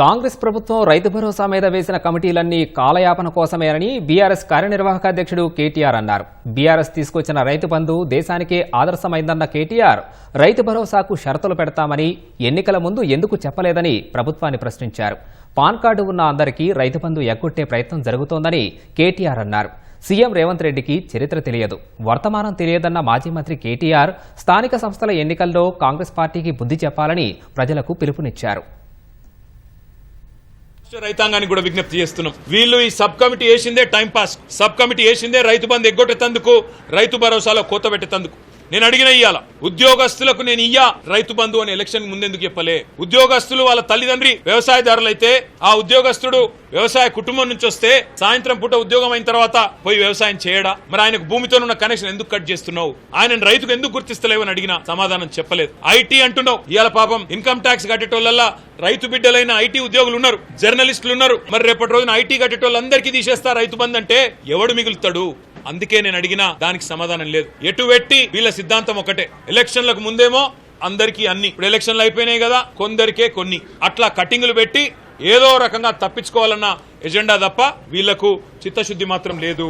కాంగ్రెస్ ప్రభుత్వం రైతు భరోసా మీద వేసిన కమిటీలన్నీ కాలయాపన కోసమేనని బీఆర్ఎస్ కార్యనిర్వాహక అధ్యక్షుడు కేటీఆర్ అన్నారు. బీఆర్ఎస్ తీసుకొచ్చిన రైతు బంధు దేశానికే ఆదర్శమైందన్న కేటీఆర్ రైతు భరోసాకు షరతులు పెడతామని ఎన్నికల ముందు ఎందుకు చెప్పలేదని ప్రభుత్వాన్ని ప్రశ్నించారు. పాన్ కార్డు ఉన్న అందరికీ రైతు బంధు ఎగ్గొట్టే ప్రయత్నం జరుగుతోందని కేటీఆర్ అన్నారు. సీఎం రేవంత్ రెడ్డికి చరిత్ర తెలియదు. వర్తమానం తెలియదన్న మాజీ మంత్రి కేటీఆర్ స్థానిక సంస్థల ఎన్నికల్లో కాంగ్రెస్ పార్టీకి బుద్ధి చెప్పాలని ప్రజలకు పిలుపునిచ్చారు. రైతాంగానికి కూడా విజ్ఞప్తి చేస్తున్నాం. వీళ్ళు ఈ సబ్ కమిటీ వేసిందే టైం పాస్. సబ్ కమిటీ వేసిందే రైతు బంధు ఎగ్గొట్టేతందుకు రైతు భరోసాలో కోత పెట్టేతందుకు నేను అడిగిన ఇయ్యాల. ఉద్యోగస్తులకు నేను ఇయ్యా రైతు బంధు అని ఎలక్షన్ ముందెందుకు చెప్పలే? ఉద్యోగస్తులు వాళ్ళ తల్లిదండ్రి వ్యవసాయదారులైతే ఆ ఉద్యోగస్తుడు వ్యవసాయ కుటుంబం నుంచి వస్తే సాయంత్రం పూట ఉద్యోగం అయిన తర్వాత పోయి వ్యవసాయం చేయడా? మరి ఆయనకు భూమితో ఉన్న కనెక్షన్ ఎందుకు కట్ చేస్తున్నావు? ఆయన రైతుకు ఎందుకు గుర్తిస్తలేవు అని అడిగిన సమాధానం చెప్పలేదు. ఐటీ అంటున్నావు. ఇవాళ పాపం ఇన్కమ్ ట్యాక్స్ కట్టేటోళ్ళ రైతు బిడ్డలైన ఐటీ ఉద్యోగులు ఉన్నారు జర్నలిస్టులు ఉన్నారు. మరి రేపటి రోజున ఐటీ కట్టేటోళ్ళందరికీ తీసేస్తా రైతు బంద్ అంటే ఎవడు మిగులుతాడు? అందుకే నేను అడిగినా దానికి సమాధానం లేదు. ఎటు పెట్టి వీళ్ళ సిద్ధాంతం ఒకటే. ఎలక్షన్లకు ముందేమో అందరికీ అన్ని. ఇప్పుడు ఎలక్షన్లు అయిపోయినాయి కదా కొందరికే కొన్ని. అట్లా కటింగులు పెట్టి ఏదో రకంగా తప్పించుకోవాలన్న ఎజెండా తప్ప వీళ్ళకు చిత్తశుద్ధి మాత్రం లేదు.